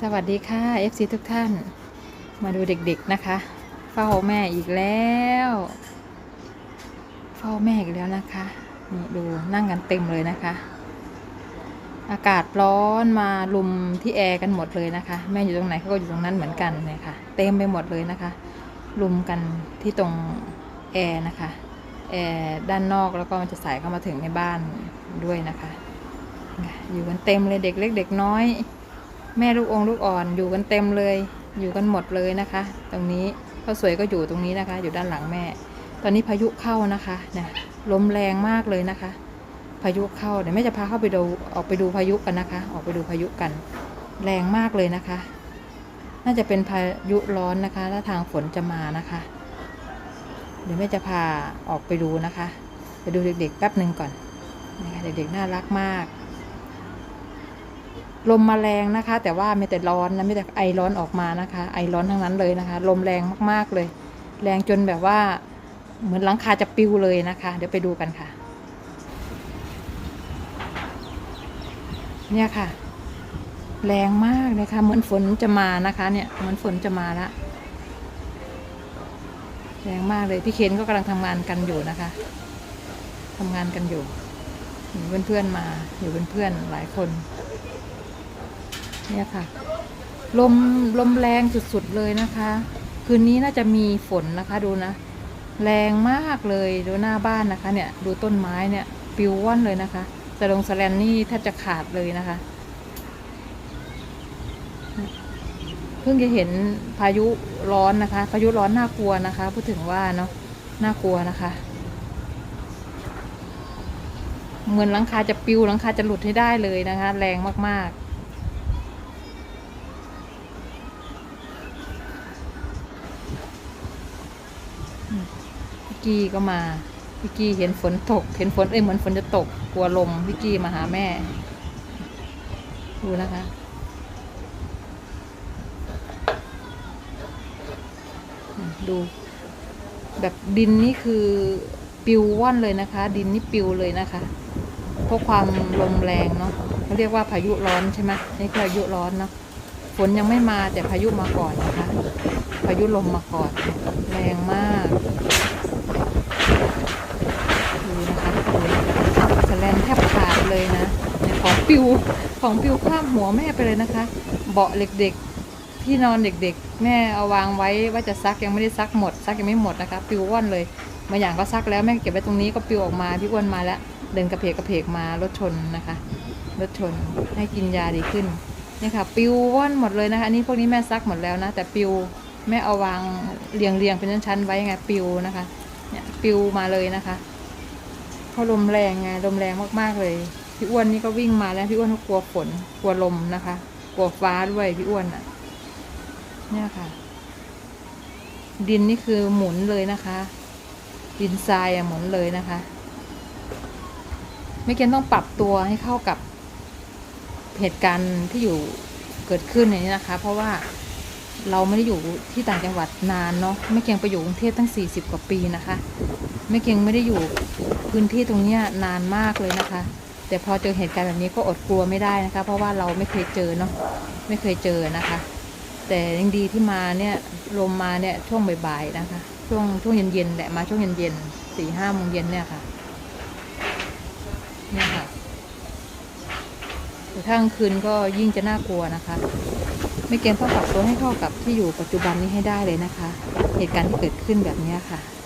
สวัสดีค่ะ FC ทุกท่าน มาดูเด็กๆนะคะ เฝ้าแม่อีกแล้ว เฝ้าแม่อีกแล้วนะคะนี่ดูนั่งกันเต็มเลยนะคะ อากาศร้อนมาลุมที่แอร์กันหมดเลยนะคะ แม่อยู่ตรงไหนเขาก็อยู่ตรงนั้นเหมือนกันเนี่ยค่ะ เต็มไปหมดเลยนะคะ ลุมกันที่ตรงแอร์นะคะแอร์ด้านนอกแล้วก็มันจะใส่เข้ามาถึงในบ้านด้วยนะคะ อยู่กันเต็มเลยเด็กเล็กเด็กน้อย แม่ลูกองลูกอ่อนอยู่กันเต็มเลย อยู่กันหมดเลยนะคะ ตรงนี้ข้าวสวยก็อยู่ตรงนี้นะคะ อยู่ด้านหลังแม่ ตอนนี้พายุเข้านะคะเนี่ยลมแรงมากเลยนะคะ พายุเข้าเดี๋ยวแม่จะพาเข้าไปดูออกไปดูพายุกันนะคะ ออกไปดูพายุกัน แรงมากเลยนะคะ น่าจะเป็นพายุร้อนนะคะถ้าทางฝนจะมานะคะ เดี๋ยวแม่จะพาออกไปดูนะคะ ไปดูเด็กๆแป๊บหนึ่งก่อนนะคะเด็กๆน่ารักมาก ลมมาแรงนะคะ แต่ว่าไม่แต่ร้อนนะไม่แต่ไอร้อนออกมานะคะ ไอร้อนทั้งนั้นเลยนะคะ ลมแรงมากๆเลย แรงจนแบบว่า เหมือนหลังคาจะปิวเลยนะคะ เดี๋ยวไปดูกันค่ะ เนี่ยค่ะ แรงมากเลยค่ะ เหมือนฝนจะมานะคะ เนี่ยเหมือนฝนจะมาละแรงมากเลยพี่เคนก็กำลังทำงานกันอยู่นะคะทำงานกันอยู่เพื่อนเพื่อนๆมาอยู่เป็นเพื่อนหลายคน เนี่ยค่ะ ลมลมแรงสุดๆเลยนะคะ คืนนี้น่าจะมีฝนนะคะดูนะ แรงมากเลยดูหน้าบ้านนะคะ เนี่ย ดูต้นไม้เนี่ยปิวว่อนเลยนะคะสะลงสแลนนี่แทบจะขาดเลยนะคะ เพิ่งจะเห็นพายุร้อนนะคะ พายุร้อนน่ากลัวนะคะ พูดถึงว่าเนาะน่ากลัวนะคะเหมือนหลังคาจะปิวหลังคาจะหลุดให้ได้เลยนะคะ แรงมากๆ กี้ก็มาพี่กี้เห็นฝนตก เห็นฝนเอ้ยเหมือนฝนจะตกกลัวลมพี่กี้มาหาแม่ ดูนะคะดูแบบดินนี่คือปิวว่อนเลยนะคะ ดินนี่ปิวเลยนะคะเพราะความลมแรงเนาะเขาเรียกว่าพายุร้อนใช่ไหมนี่คือพายุร้อนเนาะฝนยังไม่มาแต่พายุมาก่อนนะคะ พายุลมมาก่อน แรงมาก ดูนะคะดูสแลนแทบขาดเลยนะของปิวของปิวข้ามหัวแม่ไปเลยนะคะ เบาะเด็กๆที่นอนเด็กๆ แม่เอาวางไว้ว่าจะซักยังไม่ได้ซักหมด ซักยังไม่หมดนะคะ ปิวว่อนเลยบางอย่างก็ซักแล้วแม่เก็บไว้ตรงนี้ก็ปิวออกมาพี่อ้วนมาแล้ว เดินกระเพกกระเพกมารถชนนะคะรถชนให้กินยาดีขึ้นเนี่ยค่ะปิวว่อนหมดเลยนะคะอันนี้พวกนี้แม่ซักหมดแล้วนะแต่ปิวแม่เอาวางเรียงเรียงเป็นชั้นๆไว้ยังไงปิวนะคะ เนี่ยปิวมาเลยนะคะเพราะลมแรงไงลมแรงมากๆเลย พี่อ้วนนี่ก็วิ่งมาแล้วพี่อ้วนก็กลัวฝนกลัวลมนะคะ กลัวฟ้าด้วยพี่อ้วนอะ เนี่ยค่ะ ดินนี่คือหมุนเลยนะคะ ดินทรายอะหมุนเลยนะคะไม่เกณต้องปรับตัวให้เข้ากับเหตุการณ์ที่อยู่เกิดขึ้นอย่างนี้นะคะ เพราะว่า เราไม่ได้อยู่ที่ต่างจังหวัดนานเนาะไม่เกียงไปอยู่กรุงเทพตั้ง 40 กว่าปีนะคะไม่เกียงไม่ได้อยู่พื้นที่ตรงนี้นานมากเลยนะคะ แต่พอเจอเหตุการณ์แบบนี้ก็อดกลัวไม่ได้นะคะ เพราะว่าเราไม่เคยเจอเนาะไม่เคยเจอนะคะ แต่ยังดีที่มาเนี่ยลมมาเนี่ยช่วงบ่ายๆนะคะ ช่วงช่วงเย็นๆแหละมาช่วงเย็นๆสี่ห้าโมงเย็นเนี่ยค่ะเนี่ยค่ะถ้ากลางคืนก็ยิ่งจะน่ากลัวนะคะ ไม่เกมต้องปรับตัวให้เข้ากับที่อยู่ปัจจุบันนี้ให้ได้เลยนะคะ เหตุการณ์ที่เกิดขึ้นแบบนี้ค่ะ